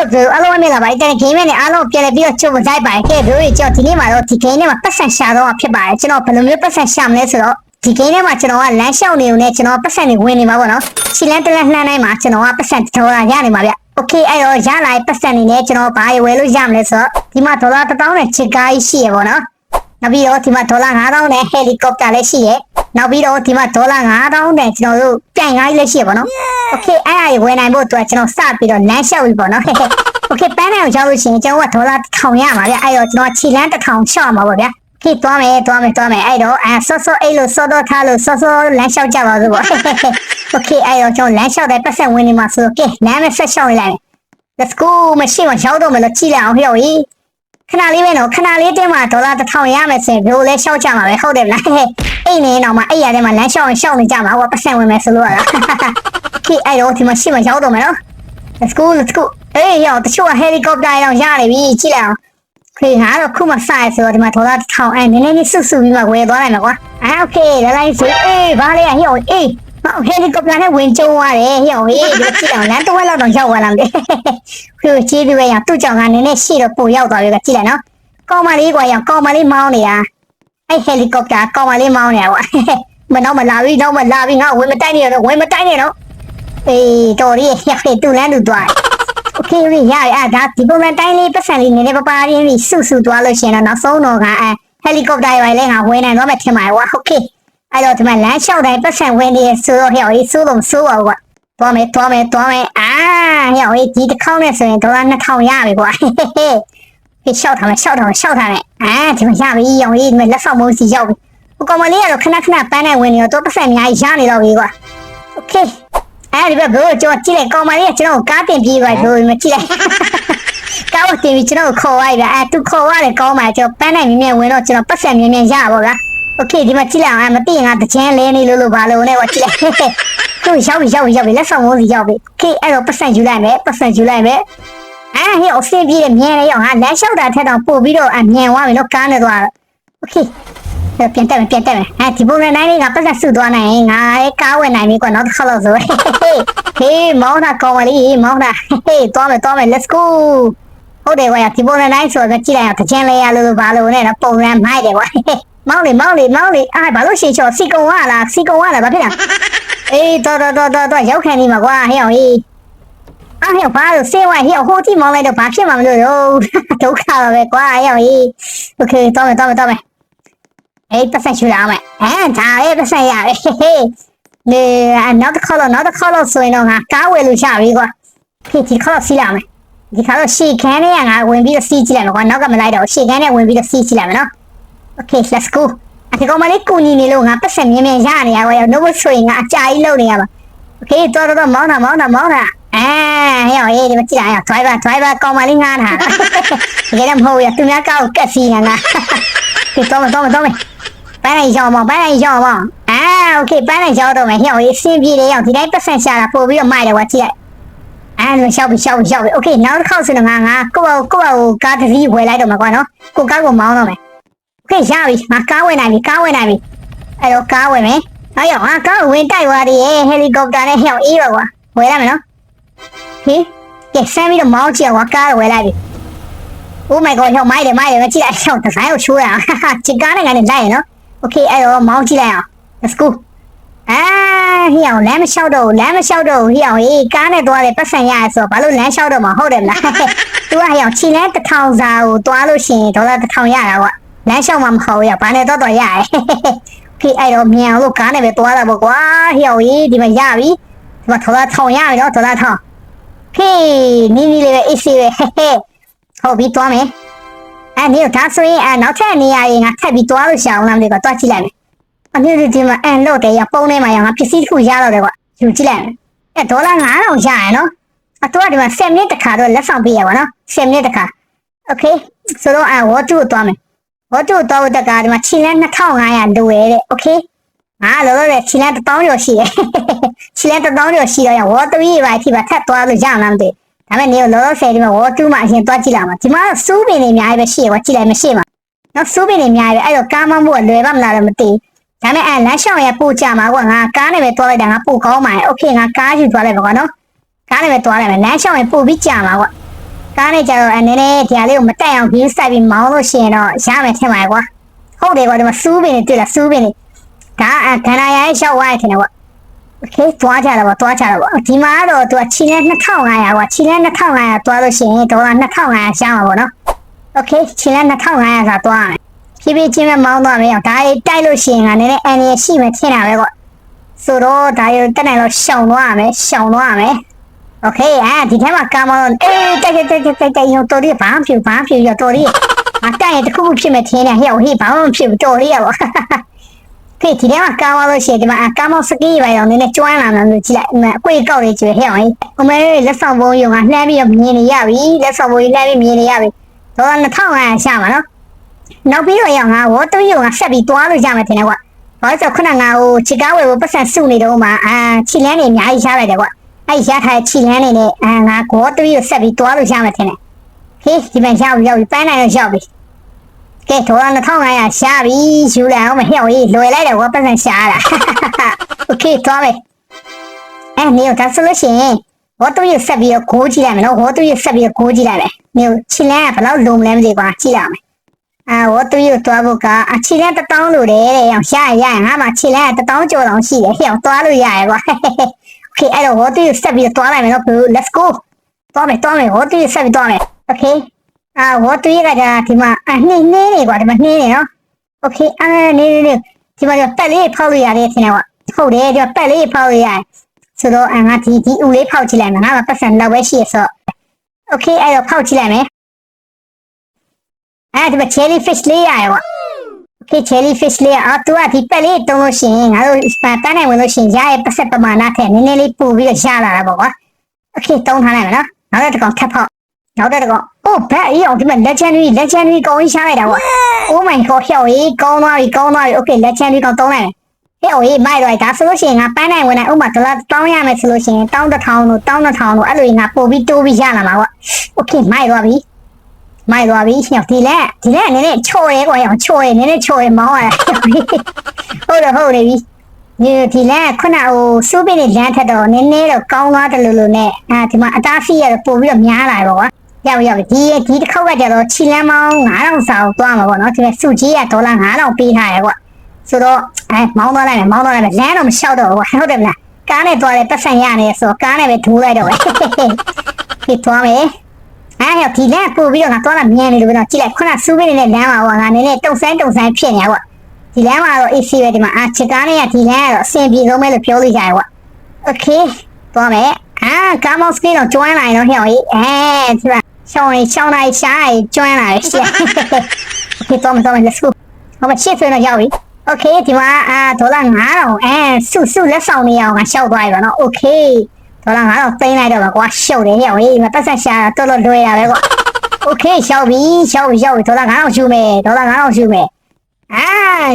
လို့ပြောအားလုံးမင်္ဂလာပါဒီဂိမ်းနဲ့အားလုံးပြန်လည်ပြီးတော့ချုပ်မဆိုင်ပါခဲ့တို့ကြောင့်ဒီနေ့မှာတော့ဒီဂိမ်းထဲမှာပတ်စံရှာတော့ဖြစ်ပါတယ်ကျွန်တော်ဘယ်လိုမျိုးပတ်စံရှာမလဲဆိုတော့ဒီဂိမ်းထဲမှာကျွန်တော်ကလမ်းလျှောက်နေုံနဲ့ကျွန်တော်ပတ်စံတွေဝင်နေမှာပေါ့နော်ခြေလန်းတလန်းလှမ်းတိုင်းမှာကျွန်တော်ကပတ်စံဒေါ်လာရနေမှာဗျโอเคအဲ့တော့ရလာတဲ့ပတ်စံတွေနဲ့ကျွန်တော်ဘာဝယ်လို့ရမလဲဆိုတော့ဒီမှာဒေါ်လာ1000နဲ့ချစ်ကားကြီးရှိရပေါ့နော်နောက်ပြီးတော့ဒီမှာဒေါ်လာ9000နဲ့ဟယ်လီကော်ပတာလည်းရှိရနောက်ပြီးတော့ဒီမှာဒေါ်လာ9000နဲ့ကျွန်တော်တို့ပြန်ကားကြီးလည်းရှိရပေါ့နော် โอเคအဲ့အရာကြီးဝယ်နိုင်ဖို့အတွက်ကျွန်တော်စပြီးတော့လမ်းလျှောက်ပြီပေါ့နော် โอเคပန်းနိုင်ကိုရောက်လို့ရှိရင်ကျွန်တော်ကဒေါ်လာ1000ရမှာဗျအဲ့တော့ကျွန်တော်ခြေလန်း1000ရှော့မှာပေါ့ဗျာခေသွားမယ်သွားမယ်သွားမယ်အဲ့တော့အဲဆော့ဆော့အဲ့လိုဆော့တော့ထားလို့ဆော့ဆော့လမ်းလျှောက်ကြပါစို့ပေါ့โอเคအဲ့တော့ကျွန်တော်လမ်းလျှောက်တဲ့ပတ်ဆက်ဝင်နေမှာဆိုတော့ကဲလမ်းမဲ့ဆက်လျှောက်နေလိုက်မယ် let's go မရှိမရောက်တော့မယ်လို့ကြည့်လိုက်အောင်ဟဲ့ဟိ ခဏလေးပဲနော်ခဏလေးတင်းမှာဒေါ်လာ1000ရမယ်ဆိုရင်ဘယ်လိုလဲရှောက်ကြမှာပဲဟုတ်တယ်မလားအိတ်နေတော့မှအဲ့ရတဲ့မှာလမ်းလျှောက်ရင်ရှောက်နေကြမှာဟိုပတ်ဆက်ဝင်မယ်ဆိုလို့ရတာโอเคအဲ့တော့ဒီမှာရှိမရောက်တော့မယ်နော် let's go let's go အေးရောတချို့ကဟယ်လီကော်ပတာရောရနေပြီကြည့်လိုက်အောင်ခေငါတော့ခုမှစရဆိုတော့ဒီမှာဒေါ်လာ1000အဲနည်းနည်းလေးစုစုပြီးမှဝယ်သွားနိုင်မှာကွာအာโอเคလာလိုက်စီအေးဘာလဲဟဲ့အေး ဟောဟယ်လီကော်ပတာနဲ့ဝင်ကျုံသွားတယ်ဟဲ့ဟေးဒီကြည့်အောင်လမ်းတစ်ဝက်လောက်တော့ရောက်သွားလာတယ်ခေကျေးဇူးပဲရသူ့ကြောင့်ကနည်းနည်းရှေ့တော့ပို့ရောက်သွားပြီကကြည့်လိုက်နော်ကောင်မလေးကွာရကောင်မလေးမောင်းနေတာအဲဟယ်လီကော်ပတာကောင်မလေးမောင်းနေတာကွာမတော့မလာပြီတော့မလာပြီငါဝင်မတိုက်နေတော့ဝင်မတိုက်နေတော့အေးတော်ရီရခေတူလန်းတူသွား โอเคရရအဲ့ဒါဒီပုံစံတိုင်းလေးပတ်စံလေးနည်းနည်းပပရင်းပြီးစုစုသွားလို့ရှိရင်တော့နောက်ဆုံးတော့ကအဲဟယ်လီကော်ပတာရိုင်လဲငါဝင်နိုင်တော့မှထင်ပါတယ်ကွာโอเค အဲ့တော့ဒီမှာလမ်းလျှောက်တိုင်းပတ်စံဝင်နေဆိုတော့ဟဲ့ဟိစိုးလုံးစိုးပါကွာသွားမယ်သွားမယ်သွားမယ်အာဟဲ့ဟိဒီတစ်ခေါက်နဲ့ဆိုရင်ဒေါ်လာ2000ရပြီကွာဟေးဟေးဟေးရှောက်ထားမယ်ရှောက်ထားမယ်ရှောက်ထားမယ်အာဒီမှာရပြီရောင်ကြီးဒီမှာလက်ဆောင်မုန်းစီရောက်ပြီဟိုကောင်မလေးကတော့ခဏခဏပန်းနိုင်ဝင်နေတော့ပတ်စံအများကြီးရနေတော့ပြီကွာโอเค အဲ့ဒီဘက်ဘိုးကျွန်တော်ကြည့်လိုက်ကောင်မလေးကကျွန်တော်ကိုကားတင်ပြေးသွားဘိုးမကြည့်လိုက်ကားကိုတင်ပြီးကျွန်တော်ကိုခေါ်သွားပြီအဲ့သူခေါ်သွားတယ်ကောင်းပါကျွန်တော်ပန်းနိုင်မြင်မြင်ဝင်တော့ကျွန်တော်ပတ်စံမြင်မြင်ရပါဗျာ โอเคဒီမှာကြည့်လိုက်အောင်မသိရင်ငါတချမ်းလဲနေလို့လို့ဘာလို့လဲကွာကြည့်လိုက်သူရောက်ပြီရောက်ပြီရောက်ပြီလက်ဆောင်မိုးစီရောက်ပြီโอเคအဲ့တော့ပတ်စံယူလိုက်မယ်ပတ်စံယူလိုက်မယ်အာဟဲ့အဆင်ပြေတယ်မြန်လေရောက်ဟာလမ်းလျှောက်တာထက်တော့ပို့ပြီးတော့အမြန်သွားပြီနော်ကားနဲ့သွားတော့โอเค ပြန်တက်မယ်ပြန်တက်မယ်အဲဒီပုံစံတိုင်းလေးကပတ်သက်စုသွားနိုင်ရင်ငါရဲ့ကားဝင်နိုင်ပြီကွာနောက်တစ်ခါလောက်ဆိုဟေးမောင်းတာကောင်းပါလိမောင်းတာဟေးသွားမယ်သွားမယ် let's go ဟုတ်တယ်ကွာဒီပုံစံတိုင်းဆိုတော့ကြည့်လိုက်အောင်တချင်လေးရလို့ဘာလို့နဲ့တော့ပုံစံမိုက်တယ်ကွာ မောင်းလေမောင်းလေမောင်းလေအာဘာလို့ရှေ့ချော်စီကုံဝလားစီကုံဝလားဘာဖြစ်လဲအေးတော်တော်တော်တော်တော်ရောက်ခံနေမှာကွာဟဲ့ဟေးအားဟဲ့ဘာလို့စေးဝဟဲ့ဟိုတိမောင်းလိုက်တော့ဘာဖြစ်မှာမလို့တော့ဒုက္ခပါပဲကွာဟဲ့ဟေးโอเคသွားမယ်သွားမယ်သွားမယ် အေးပတ်ဆက်ချူလာမယ်အဲဒါအေးပတ်ဆက်ရတယ်ဟေးဟေးနေနောက်တစ်ခေါက်တော့နောက်တစ်ခေါက်တော့ဆိုရင်တော့ငါကားဝယ်လို့ရပြီကွာဖေးဒီခေါက်စီးလာမယ်ဒီခေါက်တော့ရှေ့ခန်းနဲ့ငါဝင်ပြီးတော့စီးကြည့်လိုက်မယ်ကွာနောက်ကမလိုက်တော့ရှေ့ခန်းနဲ့ဝင်ပြီးတော့စီးကြည့်လိုက်မယ်နော် Okay let's go ဒီကောင်မလေးကိုညီနေလို့ငါပတ်စံမြင်မြင်ရနေရပါရောတော့ဆိုရင်ငါအကြာကြီးလုံနေရပါ Okay တော်တော်မောင်းတာမောင်းတာမောင်းတာအဲဟဲ့ဟေးဒီမကြည့်ရအောင် driver driver ကောင်မလေးငားတာတကယ်တော့မဟုတ်ရသူများကောက်ကက်စီငါဒီတော့မတော့မတော့မပန်းလိုက်ရောက်မပန်းလိုက်ရောက်မအာ Okay ပန်းလိုက်ရောက်တော့မဟဲ့ဟေးစင်ပြေတယ်ရောက်ဒီတိုင်းပတ်စံရှာတာပို့ပြီးတော့မိုက်တယ်ကွာကြည့်ရအဲ့လိုရှောက်ပြီးရှောက်ပြီးရှောက်ပြီး Okay နောက်တစ်ခေါက်ဆိုတော့ငါငါကိုယ့်ကိုကိုယ့်ကိုကားတစ်စီးဝယ်လိုက်တော့မှာကွာနော်ကိုကားကိုမောင်းတော့မယ် ကဲရပြီငါကားဝင်နိုင်ပြီကားဝင်နိုင်ပြီအဲ့တော့ကားဝင်မယ်ဟာရောက်ဟာကားဝင်တိုက်သွားသေးရဲ့ဟယ်လီကော်ပတာနဲ့ဟောက်အေးပါကွာဝယ်ရမယ်နော်ဟေးကဲဆမ်းပြီးတော့မောင်းကြည့်ကွာကားဝယ်လိုက်ပြီ Oh my god ဟောက်မိုက်တယ်မိုက်တယ်မကြည့်လိုက်ဟောက်ဒီဇိုင်းကိုချိုးရအောင်ချစ်ကားနဲ့ကနေလိုက်ရနော် Okay အဲ့တော့မောင်းကြည့်လိုက်အောင် Let's go အာဟိအောင်လမ်းမလျှောက်တော့ဘူးလမ်းမလျှောက်တော့ဘူးဟိအောင်ဟေးကားနဲ့သွားတယ်ပတ်ဆံရရဆိုတော့ဘာလို့လမ်းလျှောက်တော့မှာဟုတ်တယ်မလား तू ကဟိအောင်ချီလန်းတစ်ထောင်စာကိုသွားလို့ရှိရင်ဒေါ်လာတစ်ထောင်ရတာကွာ လမ်းလျှောက်မှာမဟုတ်ဘူးရဘာနဲ့တော့တော့ရတယ် โอเคအဲ့တော့မြန်လို့ကားနဲ့ပဲသွားတာပေါ့ကွာဟိအောင်ဟေးဒီမှာရပြီဒီမှာဒေါ်လာထောင်ရပြီနော်ဒေါ်လာထောင်ဟေးနီးနီးလေးပဲအေးဆေးပဲဟဲဟဲဟုတ်ပြီသွားမယ် အဲ့ဒီဒါဆိုရင်အနောက်ထပ်နေရာရင်ငါထပ်ပြီးတွားလို့ရှာအောင်လားမသိဘူးတွားကြည့်လိုက်မယ်။အမြဲတမ်းဒီမှာအန်လို့တယ်ရပုံထဲမှာရငါပစ္စည်းတစ်ခုရတော့တယ်ကွာယူကြည့်လိုက်မယ်။အဲ့ဒေါ်လာ9000ရရနော်။အတော့ဒီမှာ10မိနစ်တခါတော့လက်ဆောင်ပေးရပါနော်10မိနစ်တခါ။ Okay ဆိုတော့အဝတ်တူကိုတွားမယ်။ ဝတ်တို့တော့တက်ကဒီမှာခြေလက်2500လိုရတဲ့ okay ငါလောလောဆယ်ခြေလက်1000ကျော်ရှိတယ်ခြေလက်1000ကျော်ရှိတော့ရဝတ်3ရေးပါဖြစ်ပါထပ်သွားလို့ရအောင်လားမသိဒါမဲ့နေလောလောဆယ်ဒီမှာဝတ်2မှာအရင်သွားကြည့်လာမှာဒီမှာစူးပင်တွေအများကြီးပဲရှိရွာကြည့်လိုက်မရှိမှာနောက်စူးပင်တွေအများကြီးပဲအဲ့တော့ကားမမို့လွယ်ပါမလားလည်းမသိဒါမဲ့အဲ့လမ်းလျှောက်ရပို့ကြမှာကွာငါကားနဲ့ပဲသွားလိုက်တာငါပို့ကောင်းပါတယ် okay ငါကားယူသွားလိုက်ပါကွာနော်ကားနဲ့ပဲသွားလိုက်မယ်လမ်းလျှောက်ရပို့ပြီးကြမှာကွာ ကားနဲ့ကြတော့အနေနဲ့ဒီဟာလေးကိုမတက်အောင် view စိုက်ပြီးမောင်းလို့ရှိရင်တော့ရမယ်ထင်ပါတယ်ကွာဟုတ်တယ်ကွာဒီမှာစူးပင်နေတွေ့လားစူးပင်နေဒါကခန္ဓာရရဲ့ရှောက်ဝါးရထင်တယ်ကွာโอเคသွားကြတယ်ပေါ့သွားကြတယ်ပေါ့ဒီမှာတော့သူကချီလဲ2500ကွာချီလဲ2500သွားလို့ရှိရင်ဒေါ်လာ2500ရှားမှာပေါ့နော်โอเคချီလဲ2500ဆိုသွားမယ်ဖြည်းဖြည်းချင်းပဲမောင်းသွားမယ်ဒါရေးတိုက်လို့ရှိရင်ကနည်းနည်းအန်ရရှိမယ်ထင်တာပဲကွာဆိုတော့ဒါရေးတက်နိုင်လို့ရှောင်သွားရမယ်ရှောင်သွားရမယ် โอเคอ่ะဒီထဲမှာကာမတော့အေးတက်တက်တက်တက်တက်ရောတော်ရီဘာမှဖြစ်ဘာမှဖြစ်ရောတော်ရီအတက်ရင်တစ်ခုခုဖြစ်မယ်ထင်တယ်ဟဲ့ဟေးဘာမှမဖြစ်ဘူးတော်ရီရောဖေးဒီထဲမှာကာမလို့ရှိရင်ဒီမှာကာမစကီးပဲရောနည်းနည်းကျွမ်းလာမှလို့ကြည့်လိုက်အကွေကောက်လေးကျွေးဟဲ့ဟေးအမေလက်ဆောင်ဘုံယုံကလှမ်းပြီးတော့မြင်နေရပြီလက်ဆောင်ဘုံကြီးလှမ်းပြီးမြင်နေရပြီဒေါ်လာ2500ရှာမှာနော်နောက်ပြီးတော့ရောငါဝတ်တူယုံကဆက်ပြီးတွားလို့ရမယ်ထင်တယ်ကွာဘာလို့ဆိုခုနကငါဟိုချီကားဝယ်ကိုပတ်စံစုနေတော့မှအာချီလန်းနေအများကြီးရှားလိုက်တယ်ကွာ အဲ့ရထားချီလန်းနေနဲ့အာငါဂေါ်တူကိုဆက်ပြီးတွားလို့ရမှာထင်တယ်ဟေးဒီမှာရောက်ပြီရောက်ပြီပန်းနိုင်တော့ရောက်ပြီကဲဒေါ်လာ2500ရှားပြီယူလိုက်အောင်မဟဲ့ဟေးလွယ်လိုက်တယ်ဝပတ်စံရှားတာโอเคတွားမယ်အဲနေတော့ဒါဆိုလို့ရှိရင်ဂေါ်တူကိုဆက်ပြီးတော့ဂိုးကြည့်လိုက်မယ်နော်ဂေါ်တူကိုဆက်ပြီးတော့ဂိုးကြည့်လိုက်မယ်နေချီလန်းကဘယ်လောက်လုံမလဲမသိကွာကြည့်ရအောင်အာဝတ်တူရတွားဖို့ကအချီလန်းတစ်တောင်းလို့တယ်တဲ့အောင်ရှာရရငါမှချီလန်းကတစ်တောင်းကျော်တောင်ရှိတယ်ဟဲ့အောင်တွားလို့ရရကွာ Okay အဲ့တော့ what do you ဆက်ပြီးတော့တွားလိုက်မယ်နော် bro let's go တွားမယ်တွားမယ် what do you ဆက်ပြီးတွားမယ် Okay အာ what do you ကကြာဒီမှာအနှင်းနှင်းနေကွာဒီမှာနှင်းနေနော် Okay အာနေနေနေဒီမှာတက်လေးဖောက်လို့ရတယ်ထင်တယ်ကွာဟုတ်တယ်ဒီမှာတက်လေးဖောက်လို့ရတယ်ဆိုတော့အငါဒီဒီဦးလေးဖောက်ကြည့်လိုက်မယ်ငါကပတ်စံလောက်ပဲရှိရဆို Okay အဲ့တော့ဖောက်ကြည့်လိုက်မယ်အဲ့ဒီမှာ jelly fish လေးရတယ်ကွာ ကချယ်လီဖစ်လေးအတူအဒီပက်လေးတုံးလို့ရှိရင်ငါတို့စတန်းနိုင်ဝင်လို့ရှိရင်ရရဲ့ပတ်ဆက်ပမာဏထက်နည်းနည်းလေးပို့ပြီးတော့ရလာတာပေါ့ကွာအခင်းတုံးထားလိုက်မယ်နော်နောက်တစ်ကောင်ထပ်ဖောက်နောက်တစ်ကောင်အိုးဘက်အေးအောင်ဒီမှာ legendary legendary ကောင်းကြီးရှားလိုက်တာပေါ့ oh my god ဖြောက်ရေးကောင်းသွားပြီကောင်းသွားပြီ okay legendary ကောင်တုံးလိုက်ဟဲ့ oye မိုက်တော့ဒါဆိုလို့ရှိရင်ငါပန်းနိုင်ဝင်နိုင်ဥမာဒေါ်လာတောင်းရမယ်ဆိုလို့ရှိရင်တောင်းတစ်ထောင်တို့တောင်းတစ်ထောင်တို့အဲ့လိုငါပို့ပြီးတိုးပြီးရလာမှာပေါ့ okay မိုက်တော့ပြီ မိုက်သွားပြီညဒီလက်ဒီလက်နည်းနည်းချော်ရဲကွာရောချော်ရဲနည်းနည်းချော်ရဲမောင်းရဟုတ်တယ်ဟုတ်တယ်ပြီဒီဒီလက်ခုနဟိုစူးပင်းနေလမ်းထက်တော့နည်းနည်းတော့ကောင်းသွားတယ်လို့လို့နဲ့အာဒီမှာအသားစီရတော့ပို့ပြီးတော့များလာတယ်ပေါ့ကွာရောက်ရောက်ဒီဒီတစ်ခေါက်ကကြတော့ချီလန်းမောင်း9000စာကိုသွားမှာပေါ့နော်ဒီမဲ့စုကြီးကဒေါ်လာ9000ပေးထားရကွာဆိုတော့အဲမောင်းသွားလိုက်မယ်မောင်းသွားလိုက်မယ်လမ်းတော့မလျှောက်တော့ဘူးကွာဟုတ်တယ်မလားကားနဲ့သွားတယ်ပတ်စံရနေဆိုတော့ကားနဲ့ပဲထိုးလိုက်တော့ပဲဖြစ်သွားမယ် အဲ့ရဒီလမ်းပို့ပြီးတော့ငါသွားတာမြန်နေလို့ပဲတော့ကြည့်လိုက်ခုနစူးပေးနေတဲ့လမ်းမှာကွာငါနည်းနည်းတုံဆိုင်တုံဆိုင်ဖြစ်နေကွာဒီလမ်းမှာတော့ AC ပဲဒီမှာအာချစ်ကားနဲ့ကဒီလမ်းကတော့အဆင်ပြေဆုံးပဲလို့ပြောလို့ရတယ်ကွာ Okay သွားမယ်အာကာမော့စကီတော့ကျွမ်းလာရင်တော့ဟဲ့ဟေးအဲဒီမှာရှောင်းရင်ရှောင်းလိုက်ရှားရင်ကျွမ်းလာတယ်ရှက် Okay သွားမယ်သွားမယ် let's go ဟောမချစ်ဆိုတော့ရောက်ပြီ Okay ဒီမှာအာဒေါ်လာ9000အဲစုစုလက်ဆောင်နေအောင်ငါရှောက်သွားပြီပါနော် Okay ဒေါ်လာ9000သိမ်းလိုက်တော့ပါကွာရှုပ်တယ်ဟဲ့ဟေးမပတ်ဆက်ရှာတော်တော်လွယ်တာပဲကွာ โอเคရှောက်ပြီရှောက်ပြီရှောက်ပြီဒေါ်လာ9000ရှူမယ်ဒေါ်လာ9000ရှူမယ်အာ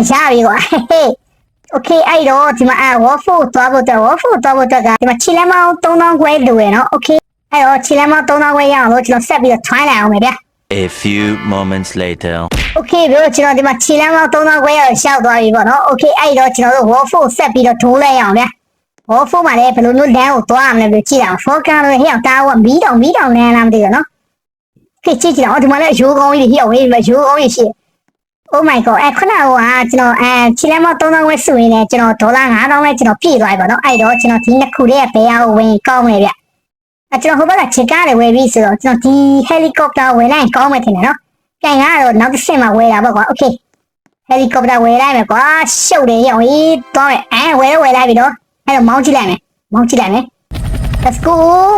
ရပြီကွာဟေးโอเคအဲ့တော့ဒီမှာဝါဖိုသွားဖို့တော့ဝါဖိုသွားဖို့တော့ကဒီမှာချီလမ်းမောင်း3000ခွဲလိုရနော်โอเคအဲ့တော့ချီလမ်းမောင်း3000ခွဲရအောင်လို့ကျွန်တော်ဆက်ပြီးတော့ try လိုက်အောင်မယ်ဗျာ A few moments later. โอเคဘယ်ကျွန်တော်ဒီမှာခြေလမ်းမောင်း3000ခွဲရအောင်ရှောက်သွားပြီပေါ့နော်โอเคအဲ့တော့ကျွန်တော်တို့ wall four ဆက်ပြီးတော့ထိုးလိုက်အောင်ဗျာ ဟောဖုန်းမှာလည်းဘယ်လိုမျိုးလမ်းကိုသွားရမလဲလို့ကြည့်အောင်ဖောကန်းလို့ဟိအောင်တားဝမီးတောင်မီးတောင်လမ်းလားမသိဘူးနော်ခေကြည့်ကြည့်အောင်ဒီမှာလည်းရိုးကောင်းကြီးတွေဟိအောင်ဟိမှာရိုးကောင်းကြီးရှိ Oh my god အဲခုနကဟိုဟာကျွန်တော်အဲချီလဲမော3000ဝက်စုရင်းနဲ့ကျွန်တော်ဒေါ်လာ9000ပဲကျွန်တော်ပြည့်သွားပြီပေါ့နော်အဲ့တော့ကျွန်တော်ဒီနှစ်ခုလေးကဘယ်အောင်ဝင်ကောင်းလဲဗျအကျွန်တော်ဟိုဘက်ကချစ်ကားတွေဝယ်ပြီးဆိုတော့ကျွန်တော်ဒီ helicopter ဝယ်လိုက်ကောင်းမယ်ထင်တယ်နော်ပြန်ကတော့နောက်တစ်ဆင့်မှာဝယ်တာပေါ့ကွာ okay helicopter ဝယ်လိုက်မယ်ကွာရှုပ်တယ်ရောင်အေးတော့အဲဝယ်ဝယ်လိုက်ပြီနော် အဲ့တော့မောင်းကြည့်လိုက်မယ်မောင်းကြည့်လိုက်မယ် Let's go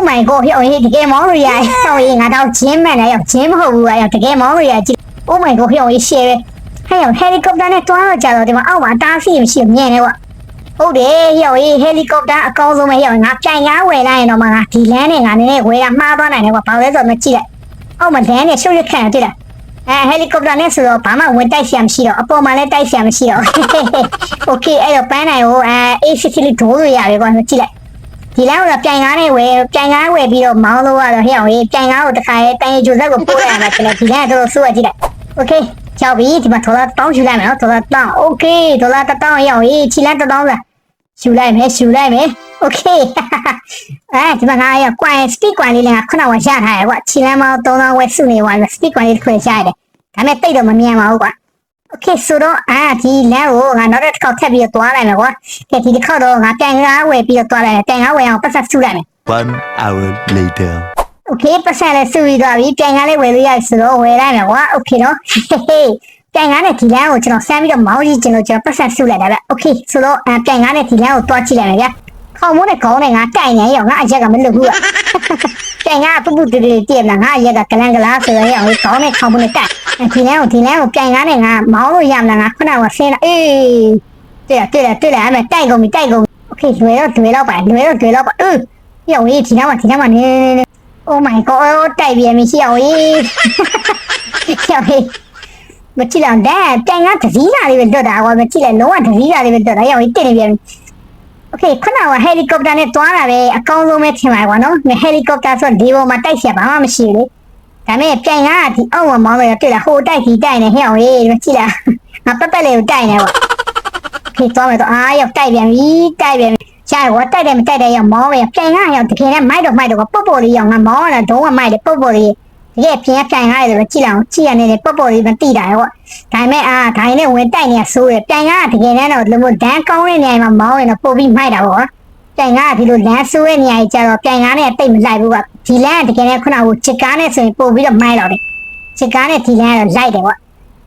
my god ဟေ့ဟေ့တကယ်မောင်းလို့ရဟောရေးငါတော့ဂျင်းမှန်တယ်ရောဂျင်းမဟုတ်ဘူးရောတကယ်မောင်းလို့ရကြည့် Oh my god ဟေ့ဟေ့ရှယ်ပဲဟဲ့ဟယ်လီကော်ပတာနဲ့တွားတော့ကြတော့ဒီမှာအောက်မှာတားစီမရှိမြင်နေကွာဟုတ်တယ်ဟေ့ဟေ့ဟယ်လီကော်ပတာအကောင်းဆုံးပဲဟေ့ငါပြန်ကားဝယ်လိုက်ရင်တော့မှငါဒီလမ်းနဲ့ငါနည်းနည်းဝယ်တာမှားသွားနိုင်တယ်ကွာဘာလို့လဲဆိုတော့မကြည့်လိုက်အောက်မှာလမ်းနဲ့ရှုပ်ရခန့်တွေ့လား အဲဟယ်လီကော်ပတာနဲ့ဆိုတော့ဘာမှဝင်တိုက်ဆရာမရှိတော့အပေါ်မှာလည်းတိုက်ဆရာမရှိတော့ Okay အဲ့တော့ပန်းနိုင်ကိုအဲ ACC လေးဒိုးလို့ရပြီကွာကြည့်လိုက်ဒီလောက်တော့ပြိုင်ကားနဲ့ဝယ်ပြိုင်ကားဝယ်ပြီးတော့မောင်းလို့ရတော့ဟဲ့အောင်ဟေးပြိုင်ကားကိုတခါရဲတန်ရဂျိုဆက်ကိုပို့ရမှာကျွန်တော်ဒီလောက်တော့စိုးရကြည့်လိုက် Okay ကြောက်ပြီဒီမှာဒေါ်လာ1000ယူလိုက်မယ်နော်ဒေါ်လာ1000 Okay ဒေါ်လာ1000ရအောင်ဟေးချီလန်း1000လားယူလိုက်မယ်ယူလိုက်မယ် okay အဲဒီမှာငါရကွိုင် speed ကွိုင်လေးလည်းငါခုနကရထားရကွာခြေလမ်းမောင်း3000ဝက်စုနေပါ speed ကွိုင်လေးတစ်ခွေရရတယ်ဒါပေမဲ့တိတ်တော့မမြန်ပါဘူးကွာ okay ဆိုတော့အာဒီလမ်းကိုငါနောက်တစ်ခေါက်ထပ်ပြီးတော့သွားလိုက်မယ်ကွာကဲဒီတစ်ခေါက်တော့ငါပြန်ကားဝယ်ပြီးတော့သွားလိုက်မယ်ပြန်ကားဝယ်အောင်ပတ်သက်စုလိုက်မယ် One hour later. โอเคပတ်စံလည်းစုပြီးသွားပြီပြန်ကားလေးဝယ်လို့ရပြီဆိုတော့ဝယ်လိုက်မယ်ကွာโอเคနော်ဟေးဟေးပြန်ကားနဲ့ဒီလမ်းကိုကျွန်တော်ဆမ်းပြီးတော့မောင်းကြည့်ကျွန်တော်ကျွန်တော်ပတ်စံစုလိုက်တာဗျโอเคဆိုတော့အပြန်ကားနဲ့ဒီလမ်းကိုတွားကြည့်လိုက်မယ်ဗျ ခေါင်းမိုးနဲ့ခေါင်းနဲ့ငါတိုင်နေရောငါအရက်ကမလွတ်ဘူးอ่ะပြန်ကားပူပူတူတူတည့်လာငါအရက်ကကလန်ကလားဆိုတော့ရောခေါင်းနဲ့ခေါင်းမိုးနဲ့တိုင်ဒီလမ်းကိုဒီလမ်းကိုပြန်ကားနဲ့ငါမောင်းလို့ရမလားငါခုနကဆင်းလာအေးတွေ့လားတွေ့လားတွေ့လားအဲ့မဲ့တိုက်ကုန်ပြီတိုက်ကုန်โอเคလွယ်တော့လွယ်တော့ပါလွယ်တော့လွယ်တော့ပါအင်းရောဒီနားမှာဒီနားမှာနေနေနေ Oh my god တိုက်ပြန်ပြီရှေ့အောင်ရေးရှေ့အောင်ရေးမကြည့်တော့တဲ့တိုင်ကတစည်းလာလေးပဲလွတ်တာကွာမကြည့်လိုက်လုံးဝတစည်းလာလေးပဲလွတ်တာရောက်ရင်တက်နေပြန်ပြီ Okay ခုနကဟယ်လီကော်ပတာနဲ့တွားတာပဲအကောင်းဆုံးပဲထင်ပါကွာနော်ဟယ်လီကော်ပတာဆိုဒီပေါ်မှာတိုက်ချက်ဘာမှမရှိဘူးလေဒါပေမဲ့ပြန်ကဒီအောက်မှာမောင်းလို့တွေ့လားဟိုတိုက်ဒီတိုက်နေဟဲ့အောင်ရေးမကြည့်လားငါပက်ပက်လေးကိုတိုက်နေကွာ Okay တွားမယ်တော့အားရောက်တိုက်ပြန်ပြီတိုက်ပြန်ပြီရှာကွာတိုက်တယ်မတိုက်တယ်ရောက်မောင်းပဲပြန်ရရောက်တကယ်နဲ့မိုက်တော့မိုက်တော့ပုတ်ပေါ်လေးရောက်ငါမောင်းရတာတော့မိုက်တယ်ပုတ်ပေါ်လေး တကယ်ပြန်ပြန်ရတယ်လို့ကြည့်လိုက်အောင်ကြည့်ရနေတယ်ပုတ်ပေါ်လေးမတိတာရောဒါပေမဲ့အာဒါရင်နဲ့ဝင်တိုက်နေဆိုးတယ်ပြန်ရတကယ်နဲ့တော့လို့ဒန်းကောင်းတဲ့နေရာမှာမောင်းရင်တော့ပို့ပြီးမိုက်တာပေါ့ပြန်ရဒီလိုလမ်းဆိုးတဲ့နေရာကြီးကျတော့ပြန်ရနဲ့တိတ်မလိုက်ဘူးကဒီလမ်းကတကယ်နဲ့ခုနကချစ်ကားနဲ့ဆိုရင်ပို့ပြီးတော့မိုက်တော့တယ်ချစ်ကားနဲ့ဒီလမ်းကတော့လိုက်တယ်ပေါ့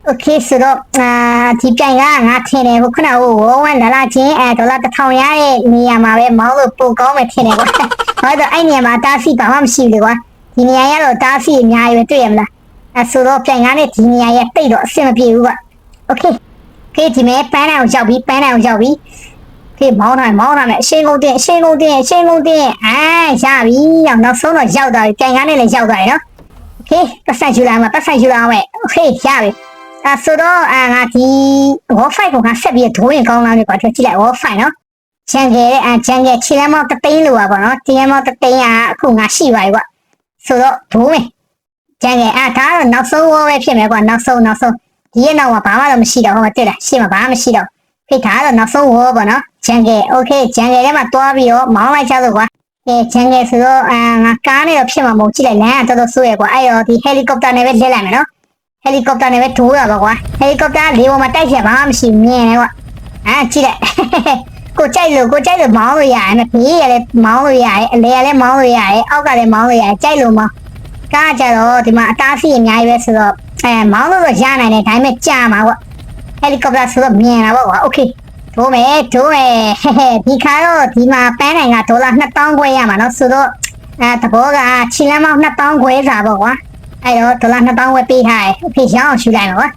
โอเคဆိုတော့အာဒီပြိုင်ကငါထင်တယ်ဟိုခုနကဝဝလာလာချင်းအဲဒေါ်လာ1000ရရဲ့နေရာမှာပဲမောင်းလို့ပိုကောင်းမယ်ထင်တယ်ကွာဟောတော့အဲ့နေရာမှာတားစီဘာမှမရှိဘူးလေကွာ ဒီနေရာရတော့တားစီအများကြီးပဲတွေ့ရမလားအဲဆိုတော့ပြိုင်ကနဲ့ဒီနေရာရဲ့တိတ်တော့အဆင်မပြေဘူးကွာโอเคโอเคဒီမဲ့ပန်းတိုင်ကိုရောက်ပြီပန်းတိုင်ကိုရောက်ပြီโอเคမောင်းတိုင်းမောင်းတိုင်းအရှင်းကုန်တင်အရှင်းကုန်တင်အရှင်းကုန်တင်အာရပြီရောက်နောက်ဆုံးတော့ရောက်သွားပြီပြိုင်ကနဲ့လည်းရောက်သွားပြီနော်โอเคပတ်ဆက်ယူလာမှာပတ်ဆက်ယူလာမယ်โอเคရပြီ အဲဆိုတော့အာငါဒီ wall fight ကိုငါဆက်ပြီးဒိုးရင်ကောင်းလားလို့ကွာကြည့်လိုက် wall fight နော်ချန်ကဲအာချန်ကဲခြေလမ်းမောက်တသိန်းလို့ပါပေါ့နော်ခြေလမ်းမောက်တသိန်းကအခုငါရှိပါပြီကွာ ဆိုတော့ဒိုးမယ်ချန်ကဲအာဒါတော့နောက်ဆုံး wall ပဲဖြစ်မယ်ကွာနောက်ဆုံးနောက်ဆုံးဒီရဲ့နောက်မှာဘာမှတော့မရှိတော့ဟောတွေ့လားရှေ့မှာဘာမှမရှိတော့ဖိတ်ထားတော့နောက်ဆုံး wall ပေါ့နော်ချန်ကဲ okay ချန်ကဲထဲမှာတွားပြီးတော့မောင်းလိုက်ကြလို့ကွာအဲချန်ကဲဆိုတော့အာငါကားနဲ့တော့ဖြစ်မှာမဟုတ်ကြည့်လိုက်လမ်းကတော်တော်ဆိုးရကွာအဲ့တော့ဒီဟယ်လီကော်ပတာနဲ့ပဲလက်လိုက်မယ်နော်ဟယ်လီကော်ပတာနဲ့ပဲထိုးရပါကွာဟယ်လီကော်ပတာလေပေါ်မှာတိုက်ချက်ဘာမှမရှိဘူးမြင်တယ်ကွာအာကြည့်လိုက် ကိုကြိုက်လို့ကိုကြိုက်လို့မောင်းလို့ရတယ်မဘေးရလည်းမောင်းလို့ရတယ်အလဲရလည်းမောင်းလို့ရတယ်အောက်ကလည်းမောင်းလို့ရတယ်ကြိုက်လို့မောင်းကားကြတော့ဒီမှာအတားစီအများကြီးပဲဆိုတော့အဲမောင်းလို့တော့ရနိုင်တယ်ဒါပေမဲ့ကြာမှာကွာဟယ်လီကော်ပတာဆိုတော့မြင်တာပေါ့ကွာโอเคဒိုးမယ်ဒိုးမယ်ဟဲ့ဟဲ့ဒီခါတော့ဒီမှာပန်းနိုင်ကဒေါ်လာ2000ခွဲရမှာเนาะဆိုတော့အဲတဘောကချီလမ်းမောင်း2000ခွဲစာပေါ့ကွာ အဲ့တော့ဒေါ်လာ2000ဝယ်ပေးထားတယ်အဖေရောင်းအောင်ရှူလိုက်မှာကွာ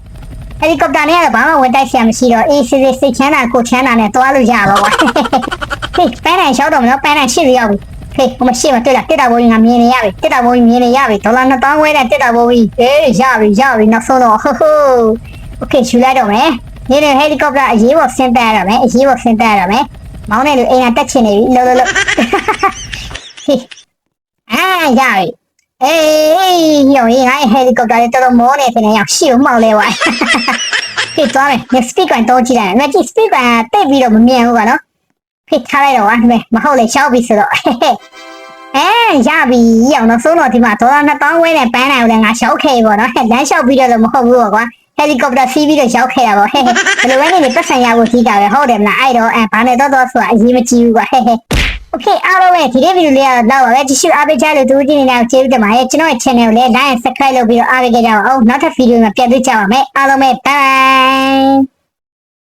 ဟယ်လီကော်ပတာနဲ့ကတော့ဘာမှဝင်တိုက်ဆရာမရှိတော့အေးစစ်စစ်စိတ်ချမ်းသာကိုချမ်းသာနဲ့တွားလို့ရပါကွာဟေးပန်းနိုင်ရှောက်တော့မလို့ပန်းနိုင်ရှစ်ရောက်ပြီဟေးဟိုမရှိမတွေ့လားတက်တာဘိုးကြီးငါမြင်နေရပြီတက်တာဘိုးကြီးမြင်နေရပြီဒေါ်လာ2000ဝယ်တဲ့တက်တာဘိုးကြီးအေးရပြီရပြီနောက်ဆုံးတော့ဟိုဟိုโอเคရှူလိုက်တော့မယ်ဒီနေ့ဟယ်လီကော်ပတာအရေးပေါ်ဆင်းတက်ရတော့မယ်အရေးပေါ်ဆင်းတက်ရတော့မယ်မောင်းနေလို့အိမ်ကတက်ချင်နေပြီလို့လို့လို့ဟေးအာရပြီ အေးညိုရင်ငါဟယ်လီကော်ပတာလေးတော်တော်မောနေတယ်ညောင်ရှီကိုမှောက်လဲဝိုင်းဖိတ်သွားမယ်ညစပီကန်တော့ကြည့်လိုက်မယ်ကြည့်စပီကန်တိတ်ပြီးတော့မမြင်ဘူးကနော်ဖိတ်ထားလိုက်တော့ဝါဒီမဲ့မဟုတ်လေရှောက်ပြီဆိုတော့အဲရပြီအောင်တော့ဆုံးတော့ဒီမှာဒေါ်လာ2000ဝဲနဲ့ပန်းနိုင်ကိုလည်းငါရှောက်ခဲ့ပေါ့နော်လမ်းလျှောက်ပြီးတော့မဟုတ်ဘူးပေါ့ကွာဟယ်လီကော်ပတာစီးပြီးတော့ရောက်ခဲ့တာပေါ့ဟဲ့ဟဲ့ဘယ်လိုပဲနေနေပတ်စံရဖို့ကြီးတာပဲဟုတ်တယ်မလားအဲ့တော့အဲဘာနဲ့တော့တော့ဆိုတာအရေးမကြီးဘူးကွာဟဲ့ဟဲ့ Okay အားလုံးပဲဒီနေ့ဗီဒီယိုလေးကတော့တော့ပါပဲကြည့်ရှုအားပေးကြလို့တူကြည့်နေတဲ့အကျေးဇူးတင်ပါတယ်ကျွန်တော်ရဲ့ channel ကိုလည်း like and subscribe လုပ်ပြီးတော့အားပေးကြကြပါဦးနောက်ထပ်ဗီဒီယိုမှာပြန်တွေ့ကြပါမယ်အားလုံးပဲ bye